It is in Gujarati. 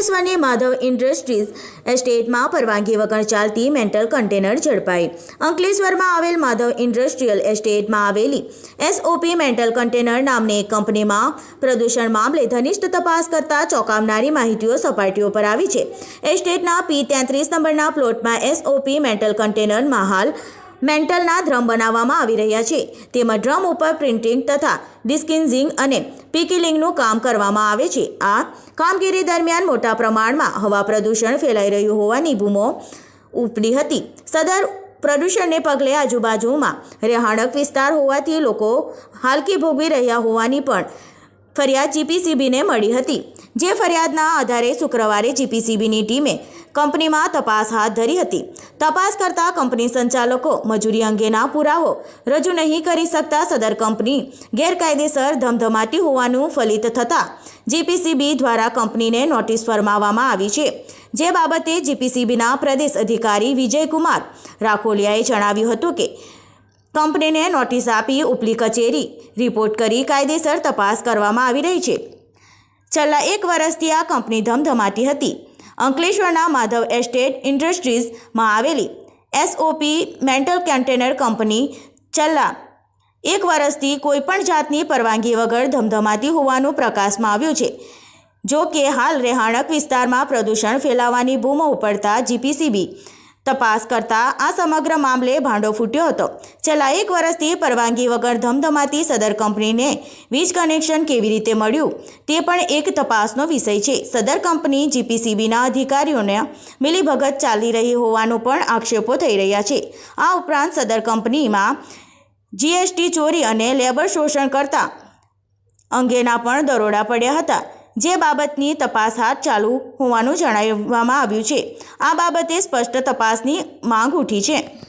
અંકલેશ્વરની માધવ ઇન્ડસ્ટ્રીઝ એસ્ટેટમાં પરવાનગી વગર ચાલતી મેન્ટલ કન્ટેનર ઝડપાઈ. અંકલેશ્વરમાં આવેલ માધવ ઇન્ડસ્ટ્રીયલ એસ્ટેટમાં આવેલી એસઓપી મેન્ટલ કન્ટેનર નામની એક કંપનીમાં પ્રદૂષણ મામલે ઘનિષ્ઠ તપાસ કરતા ચોંકાવનારી માહિતીઓ સપાટીઓ પર આવી છે. એસ્ટેટના પી તેત્રીસ નંબરના પ્લોટમાં એસઓપી મેન્ટલ કન્ટેનરમાં હાલ મેન્ટલના ડ્રમ બનાવવામાં આવી રહ્યા છે. તેમાં ડ્રમ ઉપર પ્રિન્ટિંગ તથા ડિસ્કિન્ઝિંગ અને પીકિલિંગનું કામ કરવામાં આવે છે. આ કામગીરી દરમિયાન મોટા પ્રમાણમાં હવા પ્રદૂષણ ફેલાઈ રહ્યું હોવાની બૂમો ઉપડી હતી. સદર પ્રદૂષણને પગલે આજુબાજુમાં રહેણાંક વિસ્તાર હોવાથી લોકો હાલકી ભોગવી રહ્યા હોવાની પણ ફરિયાદ જીપીસીબીને મળી હતી. જે ફરિયાદના આધારે શુક્રવારે જીપીસીબીની ટીમે કંપનીમાં તપાસ હાથ ધરી હતી. તપાસ કરતા કંપની સંચાલકો મજૂરી અંગેના પુરાવો રજૂ નહીં કરી શકતા સદર કંપની ગેરકાયદેસર ધમધમાતી હોવાનું ફલિત થતાં જીપીસીબી દ્વારા કંપનીને નોટિસ ફરમાવવામાં આવી છે. જે બાબતે જીપીસીબીના પ્રદેશ અધિકારી વિજયકુમાર રાખોલિયાએ જણાવ્યું હતું કે, કંપનીને નોટિસ આપી ઉપલી કચેરી રિપોર્ટ કરી કાયદેસર તપાસ કરવામાં આવી રહી છે. છેલ્લા એક વર્ષથી આ કંપની ધમધમાતી હતી. અંકલેશ્વરના માધવ એસ્ટેટ ઇન્ડસ્ટ્રીઝમાં આવેલી એસઓપી મેન્ટલ કન્ટેનર કંપની છેલ્લા એક વર્ષથી કોઈપણ જાતની પરવાનગી વગર ધમધમાતી હોવાનું પ્રકાશમાં આવ્યું છે. જો કે હાલ રહેણાંક વિસ્તારમાં પ્રદૂષણ ફેલાવાની બૂમો ઉપડતા જીપીસીબી તપાસ કરતા આ સમગ્ર મામલે ભાંડો ફૂટ્યો હતો. છેલ્લા એક વર્ષથી પરવાનગી વગર ધમધમાતી સદર કંપનીને વીજ કનેક્શન કેવી રીતે મળ્યું? તે પણ એક તપાસનો વિષય છે. સદર કંપની જીપીસીબીના અધિકારીઓને મિલીભગત ચાલી રહી હોવાનો પણ આક્ષેપો થઈ રહ્યા છે. આ ઉપરાંત સદર કંપનીમાં જીએસટી ચોરી અને લેબર શોષણ કરતા અંગેના પણ દરોડા પડ્યા હતા. જે બાબતની તપાસ હાથ ચાલુ હોવાનું જણાવવામાં આવ્યું છે. આ બાબતે સ્પષ્ટ તપાસની માંગ ઉઠી છે.